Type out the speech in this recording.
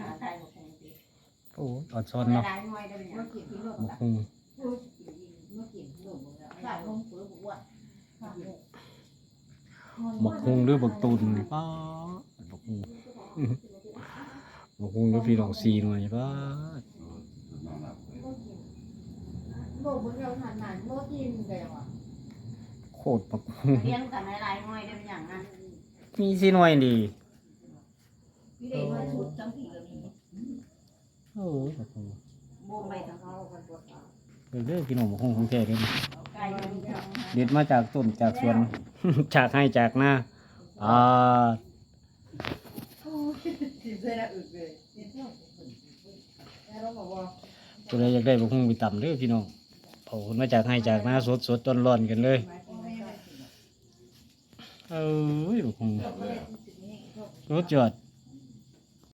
หาไทยบ่คงสิโอ้อดซอนเนาะหลายหน่วยได้เป็นหยัเมื่องกี้ที่โลกบ่ตักคงเมื่อกี้ที่โลกมันใส่ลงปื้อบอกว่าบ่คงหรือบ่ตูนนี่ป้าบ่คงบ่คงหรือพี่น้องซีหน่อยป้าโลกมันเราทานนานโลกกินแต่ว่าโคตรบ่คงเลี้ยงกันหลายๆหน่วยได้เป็นหยังนะมีซีหน่อยดี พี่เด็กมา ชุดจังผีแบบนี้โอ้บ่คงบ่ไปทางเขาคนปวดขาเด้อเด้อพี่น้องบ่คงของแท้เด้อนี่ไกลมันจังเด็ดมาจากต้นจากสวน จากให้จากหน้าอ่าสิเสื้ออึดเลยแล้วเราบอกว่าตัวใดอยากได้บ่คงไปต่ำเด้อพี่น้องเผาขึ้นมาจากให้จากหน้าสดสดๆร้อนๆกันเลยเอ้ยบ่คงรสจอด